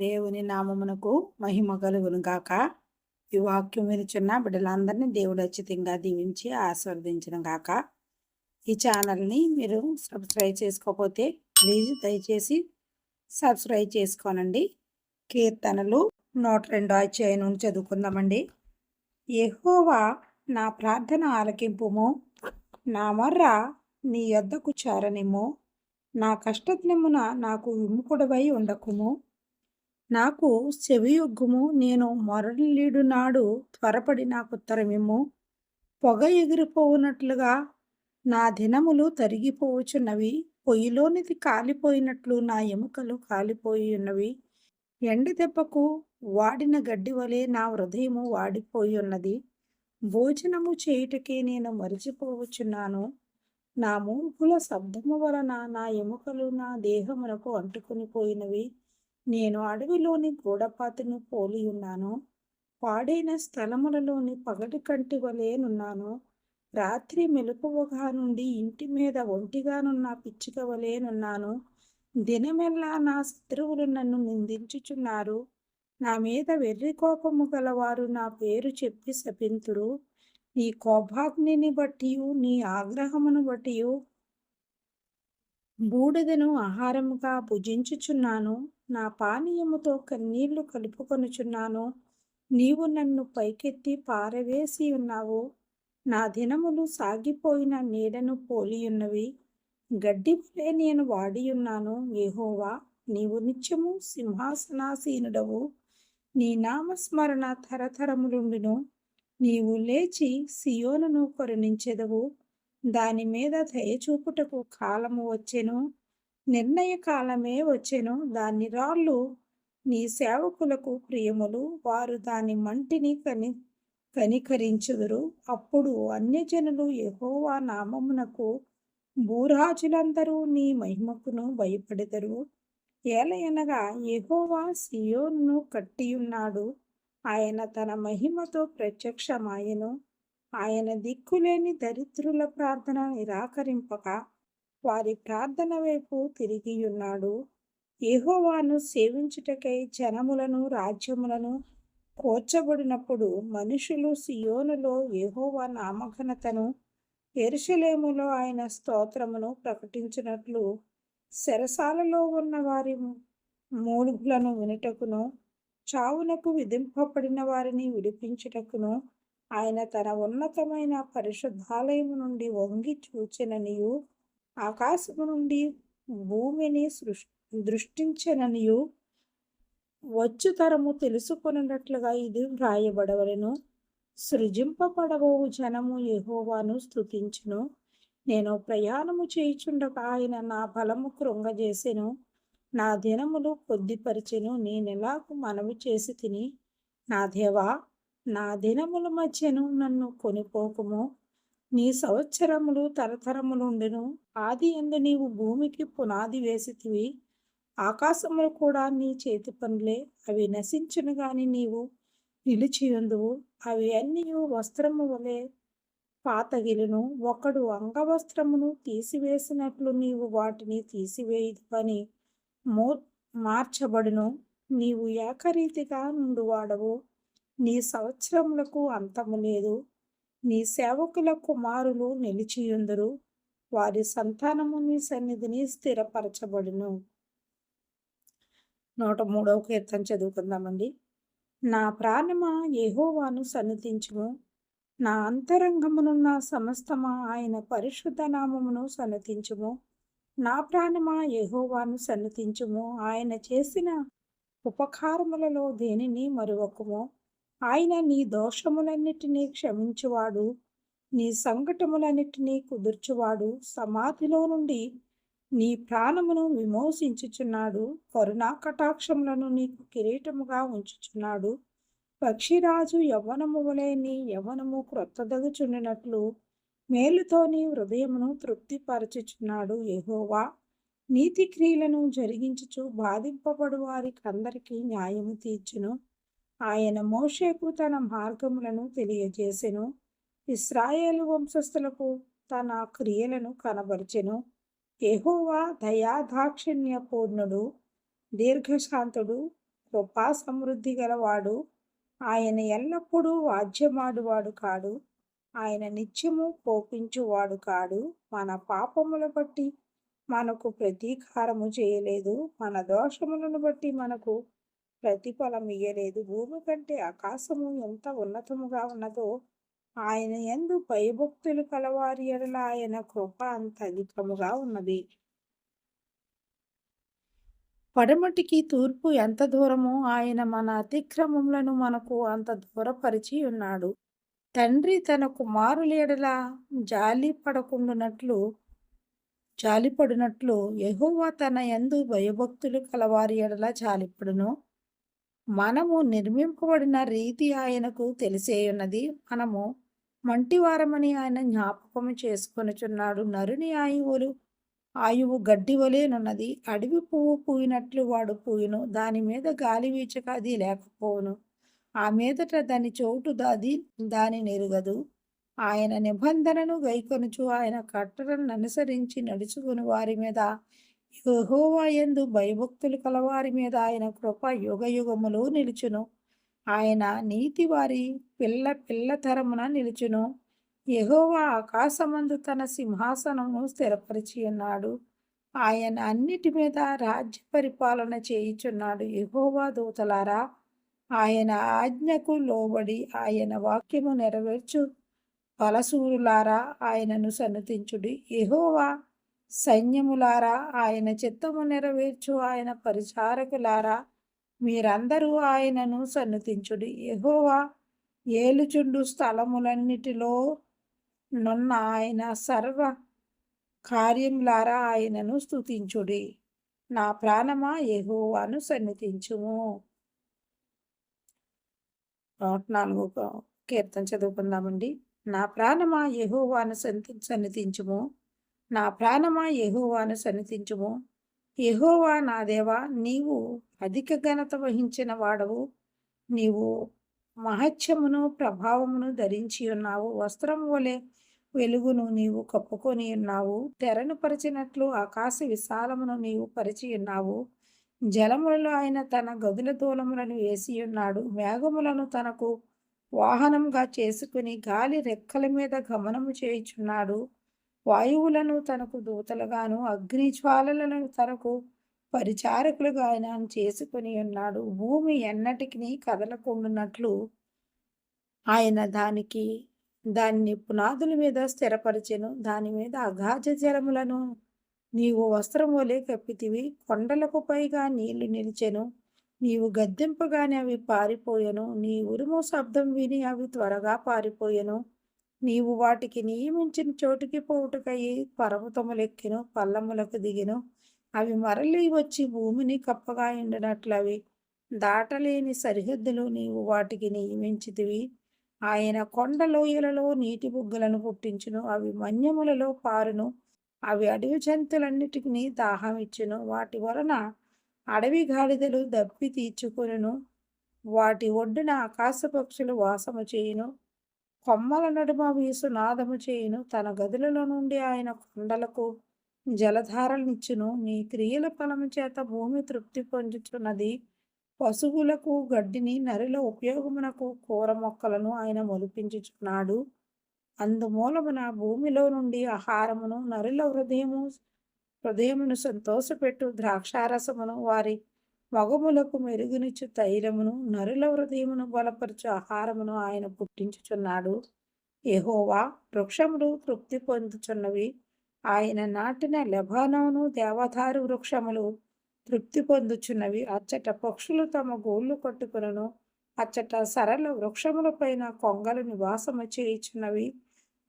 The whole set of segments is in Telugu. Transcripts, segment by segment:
దేవుని నామమునకు మహిమ కలుగును గాక. ఈ వాక్యం వినిచున్న బిడ్డలందరినీ దేవుడు అచ్చితంగా దీవించి ఆస్వాదించడం గాక. ఈ ఛానల్ని మీరు సబ్స్క్రైబ్ చేసుకోకపోతే ప్లీజ్ దయచేసి సబ్స్క్రైబ్ చేసుకోనండి. కీర్తనలు నూట రెండో అధ్యాయం నుండి చదువుకుందామండి. ఎహోవా నా ప్రార్థన ఆలకింపుము నా మర్ర నీ యొద్దకు చారనిము నా కష్టదినమున నాకు విముకుడవై ఉండకుము నాకు చెవియొగ్గుము నేను మొరలీడు నాడు త్వరపడి నాకు ఉత్తరమిమ్ము. పొగ ఎగిరిపోవునట్లుగా నా దినములు తరిగిపోవచున్నవి పొయ్యిలోనిది కాలిపోయినట్లు నా ఎముకలు కాలిపోయి ఉన్నవి ఎండ దెబ్బకు వాడిన గడ్డి వలె నా హృదయము వాడిపోయి ఉన్నది భోజనము చేయుటకే నేను మరిచిపోవచ్చున్నాను. నా మూపుల శబ్దము వలన నా ఎముకలు నా దేహమునకు అంటుకుని పోయినవి. నేను అడవిలోని గూడపాతిని పోలి ఉన్నాను. పాడైన స్థలములలోని పగటి కంటి వలేనున్నాను రాత్రి మెలకువగా నుండి ఇంటి మీద ఒంటిగానున్న పిచ్చిక వలేనున్నాను దినమెల్లా నా శత్రువులు నన్ను నిందించుచున్నారు. నా మీద వెర్రి కోపము గలవారు నా పేరు చెప్పి శపింతురు. నీ కోపాగ్నిని బట్టి నీ ఆగ్రహమును బట్టి బూడిదను ఆహారముగా భుజించుచున్నాను. నా పానీయముతో కన్నీళ్ళు కలుపుకొనుచున్నాను. నీవు నన్ను పైకెత్తి పారవేసి ఉన్నావు. నా దినములు సాగిపోయిన నీడను పోలియున్నవి. గడ్డిపులే నేను వాడియున్నాను. ఏహోవా నీవు నిత్యము సింహాసనాసీనుడవు. నీ నామస్మరణ తరతరములుండును. నీవు లేచి సియోనును కరుణించెదవు. దాని మీద దయచూపుటకు కాలము వచ్చెను. నిర్ణయ కాలమే వచ్చెను. దాని రాళ్ళు నీ సేవకులకు ప్రియములు. వారు దాని మంటిని కని కనికరించుదురు. అప్పుడు అన్యజనులు యహోవా నామమునకు భూరాజులందరూ నీ మహిమకును భయపడెదరు. ఏలయనగా యహోవా సియోన్ను కట్టియున్నాడు. ఆయన తన మహిమతో ప్రత్యక్షమాయను. ఆయన దిక్కులేని దరిద్రుల ప్రార్థన నిరాకరింపక వారి ప్రార్థన వైపు తిరిగియున్నాడు యహోవాను సేవించుటకై జనములను రాజ్యములను కోర్చబడినప్పుడు మనుషులు సియోనులో యహోవా నామఘనతను ఎరుషలేములో ఆయన స్తోత్రమును ప్రకటించినట్లు శరసాలలో ఉన్న వారి మూలుగులను వినుటకును చావునకు విధింపబడిన వారిని విడిపించుటకును ఆయన తన ఉన్నతమైన పరిశుద్ధాలయము నుండి వంగి చూచెననియు ఆకాశము నుండి భూమిని సృష్టి దృష్టించననియు. వచ్చు తరము తెలుసుకున్నట్లుగా ఇది వ్రాయబడవలను. సృజింపబడబోవు జనము యహోవాను స్థుతించును నేను ప్రయాణము చేయుచుండగా ఆయన నా బలము కృంగజేసెను. నా దినములు కొద్దిపరిచెను. నేనెలాగు మనవి చేసి తిని. నా దేవా నా దినముల మధ్యను నన్ను కొనిపోకుము. నీ సంవత్సరములు తరతరములుండెను ఆది ఎందు నీవు భూమికి పునాది వేసితివి. ఆకాశములు కూడా నీ చేతి పనులే. అవి నశించును గాని నీవు నిలిచియుందువు. అవి అన్నీ వస్త్రము వలె పాతగిలును. ఒకడు అంగవస్త్రమును తీసివేసినట్లు నీవు వాటిని తీసివేయదు పని మో మార్చబడును. నీవు ఏకరీతిగా నుండువాడవు. నీ సంవత్సరములకు అంతము లేదు. నీ సేవకుల కుమారులు నిలిచియుందరు వారి సంతానము నీ సన్నిధిని స్థిరపరచబడును. నూట మూడవ కీర్తన చదువుకుందామండి. నా ప్రాణమ యహోవాను సన్నతించుము. నా అంతరంగమునున్న సమస్తమా ఆయన పరిశుద్ధ నామమును సన్నతించుము. నా ప్రాణమా యహోవాను సన్నతించుము. ఆయన చేసిన ఉపకారములలో దేనిని మరువకుము? ఆయన నీ దోషములన్నిటినీ క్షమించువాడు నీ సంకటములన్నిటినీ కుదుర్చువాడు సమాధిలో నుండి నీ ప్రాణమును విమోచించుచున్నాడు కరుణా కటాక్షములను నీకు కిరీటముగా ఉంచుచున్నాడు. పక్షిరాజు యవ్వనము వలె నీ యవ్వనము క్రొత్తదగుచుండినట్లు మేలుతో నీ హృదయమును తృప్తిపరచుచున్నాడు యహోవా. నీతి క్రియలను జరిగించుచు బాధింపబడు వారికి అందరికీ న్యాయము తీర్చును. ఆయన మోషేకు తన మార్గములను తెలియజేసెను. ఇస్రాయేలు వంశస్థులకు తన క్రియలను కనబరిచెను. ఎహోవా దయాదాక్షిణ్యపూర్ణుడు దీర్ఘశాంతుడు కృపా సమృద్ధి గలవాడు. ఆయన ఎల్లప్పుడూ వాద్యమాడువాడు కాడు. ఆయన నిత్యము కోపించువాడు కాడు. మన పాపముల బట్టి మనకు ప్రతీకారము చేయలేదు. మన దోషములను బట్టి మనకు ప్రతిఫలం ఇయ్యలేదు. భూమి కంటే ఆకాశము ఎంత ఉన్నతముగా ఉన్నదో ఆయన ఎందు భయభక్తులు కలవారి ఎడల ఆయన కృప అంత అధికముగా ఉన్నది. పడమటికి తూర్పు ఎంత దూరమో ఆయన మన అతిక్రమములను మనకు అంత దూరపరిచి ఉన్నాడు. తండ్రి తన కుమారులేడల జాలి పడకుండానట్లు జాలిపడినట్లు యహోవా తన ఎందు భయభక్తులు కలవారి ఎడల జాలిపడును. మనము నిర్మింపబడిన రీతి ఆయనకు తెలిసేయున్నది మనము మంటివారమని ఆయన జ్ఞాపకము చేసుకొనుచున్నాడు. నరుని ఆయువులు ఆయువు గడ్డి వలేనున్నది అడవి పువ్వు పూయినట్లు వాడు పూయును. దాని మీద గాలి వీచక అది లేకపోవును. ఆ మీదట దాని చోటు దాది దాని నెరుగదు. ఆయన నిబంధనను గైకొనుచు ఆయన కట్టడను అనుసరించి నడుచుకుని. వారి మీద యహోవాయందు భయభక్తులు కలవారి మీద ఆయన కృప యుగయుగములు నిలుచును. ఆయన నీతి వారి పిల్ల పిల్ల తరమున నిలుచును. యహోవా ఆకాశమందు తన సింహాసనము స్థిరపరిచి ఉన్నాడు ఆయన అన్నిటి మీద రాజ్య పరిపాలన చేయుచున్నాడు. యహోవా దూతలారా ఆయన ఆజ్ఞకు లోబడి ఆయన వాక్యము నెరవేర్చు. బలసూరులారా ఆయనను సన్నతించుడి. యహోవా సైన్యములారా ఆయన చిత్తము నెరవేర్చు ఆయన పరిచారకులారా మీరందరూ ఆయనను సన్నతించుడి. ఎహోవా ఏలుచుండు స్థలములన్నిటిలో నున్న ఆయన సర్వ కార్యములారా ఆయనను స్థుతించుడి నా ప్రాణమా ఎహోవాను సన్నిధించుము నాలుగు కీర్తన చదువుకుందామండి. నా ప్రాణమా యహోవాను సన్నిధించుము నా ప్రాణమా యహోవాను సన్నిధించుము? యహోవా నా దేవా నీవు అధిక ఘనత వహించిన వాడవు. నీవు మహత్యమును ప్రభావమును ధరించి ఉన్నావు. వస్త్రం వలె వెలుగును నీవు కప్పుకొని ఉన్నావు. తెరను పరిచినట్లు ఆకాశ విశాలమును నీవు పరిచి ఉన్నావు. జలములలో ఆయన తన గదుల దూలములను వేసి ఉన్నాడు. మేఘములను తనకు వాహనంగా చేసుకుని గాలి రెక్కల మీద గమనము చేయుచున్నాడు. వాయువులను తనకు దూతలుగాను అగ్ని జ్వాలలను తనకు పరిచారకులుగా ఆయన చేసుకుని ఉన్నాడు. భూమి ఎన్నటికి కదలకుండానట్లు ఆయన దానికి దాన్ని పునాదుల మీద స్థిరపరిచెను. దాని మీద అగాధ జలములను నీవు వస్త్రం వలె కప్పితివి. కొండలకు పైగా నీళ్ళు నిలిచెను. నీవు గద్దెంపగానే అవి పారిపోయెను. నీ ఉరుము శబ్దం విని అవి త్వరగా పారిపోయెను. నీవు వాటికి నియమించిన చోటుకి పోవుటకయి పర్వతములెక్కిను పల్లములకు దిగిను. అవి మరలి వచ్చి భూమిని కప్పగా ఎండినట్లు అవి దాటలేని సరిహద్దులు నీవు వాటికి నియమించితివి. ఆయన కొండ లోయలలో నీటి బుగ్గలను పుట్టించును. అవి మన్యములలో పారును. అవి అడవి జంతువులన్నిటికీ దాహం ఇచ్చును వాటి వలన అడవి గాడిదలు దప్పి తీర్చుకొనును వాటి ఒడ్డున ఆకాశ పక్షులు వాసము చేయును. కొమ్మల నడుమ వీసు నాదము చేయును. తన గదులలో నుండి ఆయన కొండలకు జలధారలనిచ్చును నీ క్రియల ఫలము చేత భూమి తృప్తి పొందుచున్నది. పశువులకు గడ్డిని నరిలో ఉపయోగమునకు కూర మొక్కలను ఆయన మొలిపించుచున్నాడు. అందుమూలమున భూమిలో నుండి ఆహారమును నరుల హృదయము హృదయమును సంతోషపెట్టు ద్రాక్షారసమును వారి మగములకు మెరుగునిచ్చు తైలమును నరుల హృదయమును బలపరచు ఆహారమును ఆయన పుట్టించుచున్నాడు. ఎహోవా వృక్షములు తృప్తి పొందుచున్నవి. ఆయన నాటిన లెబానోను దేవదారు వృక్షములు తృప్తి పొందుచున్నవి. అచ్చట పక్షులు తమ గోళ్ళు కొట్టుకును అచ్చట సరళ వృక్షముల పైన కొంగలు నివాసము చేయుచున్నవి.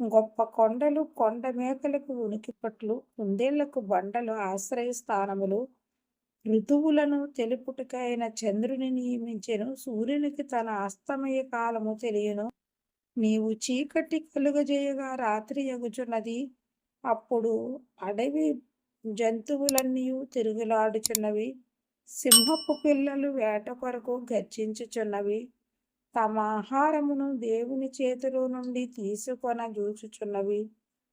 గొప్ప కొండలు కొండ మేకలకు ఉనికిపట్లు కుందేళ్ళకు బండలు ఆశ్రయ స్థానములు ఋతువులను తెలుపుటకైన చంద్రుని నియమించెను సూర్యునికి తన అస్తమయ కాలము తెలియను. నీవు చీకటి కలుగజేయగా రాత్రి ఎగుచున్నది. అప్పుడు అడవి జంతువులన్నీ తిరుగులాడుచున్నవి. సింహపు పిల్లలు వేట కొరకు గర్జించుచున్నవి. తమ ఆహారమును దేవుని చేతిలో నుండి తీసుకొన చూచుచున్నవి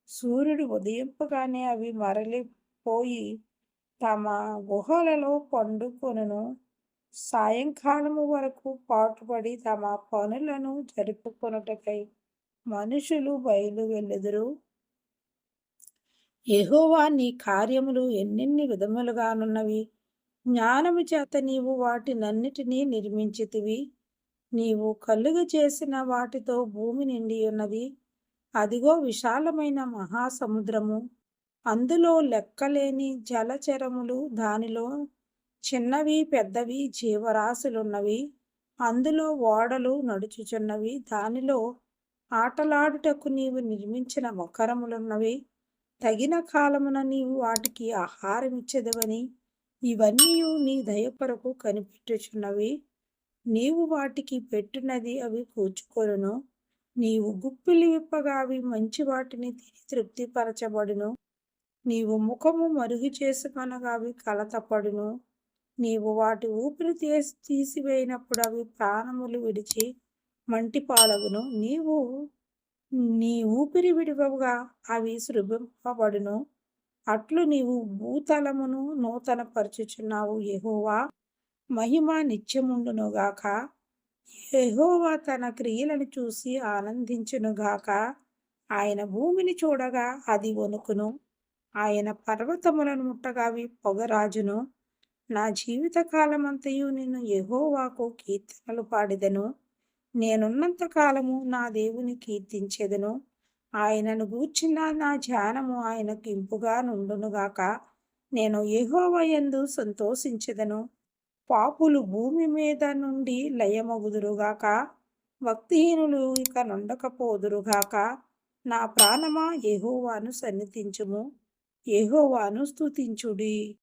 సూర్యుడు ఉదయింపగానే అవి మరలిపోయి తమ గుహలలో పండుకొనును. సాయంకాలము వరకు పాటుపడి తమ పనులను జరుపుకొనుటకై మనుషులు బయలు వెళ్ళుదురు ఎహోవా నీ కార్యములు ఎన్నెన్ని విధములుగానున్నవి. జ్ఞానము చేత నీవు వాటినన్నిటినీ నిర్మించితివి. నీవు కలుగు చేసిన వాటితో భూమి నిండి ఉన్నది అదిగో విశాలమైన మహాసముద్రము. అందులో లెక్కలేని జలచరములు దానిలో చిన్నవి పెద్దవి జీవరాశులున్నవి అందులో ఓడలు నడుచుచున్నవి దానిలో ఆటలాడుటకు నీవు నిర్మించిన మకరములున్నవి తగిన కాలమున నీవు వాటికి ఆహారం ఇచ్చేదవని ఇవన్నీ నీ దయపరకు కనిపెట్టుచున్నవి. నీవు వాటికి పెట్టినది అవి కూర్చుకొనును నీవు గుప్పిలి విప్పగా అవి మంచి వాటిని తిని తృప్తిపరచబడును. నీవు ముఖము మరుగు చేసుకొనగా అవి కలతపడును నీవు వాటి ఊపిరి తీసి తీసివేయినప్పుడు అవి ప్రాణములు విడిచి మంటిపాలగును. నీవు నీ ఊపిరి విడివగా అవి శృభింపబడును అట్లు నీవు భూతలమును నూతన పరచుచున్నావు ఎహోవా మహిమ నిత్యముండునుగాక. ఎహోవా తన క్రియలను చూసి ఆనందించునుగాక. ఆయన భూమిని చూడగా అది వణుకును. ఆయన పర్వతములను ముట్టగావి పొగరాజును నా జీవిత కాలమంతయు నేను యెహోవాకు కీర్తనలు పాడెదను. నేనున్నంత కాలము నా దేవుని కీర్తించెదను. ఆయనను గూర్చిన నా ధ్యానము ఆయనకు ఇంపుగా నుండునుగాక నేను యహోవయందు యందు సంతోషించెదను. పాపులు భూమి మీద నుండి లయమగుదురుగాక భక్తిహీనులు ఇక నుండకపోదురుగాక నా ప్రాణమా యహోవాను సన్నిధించుము. యెహోవాను స్థుతించుడి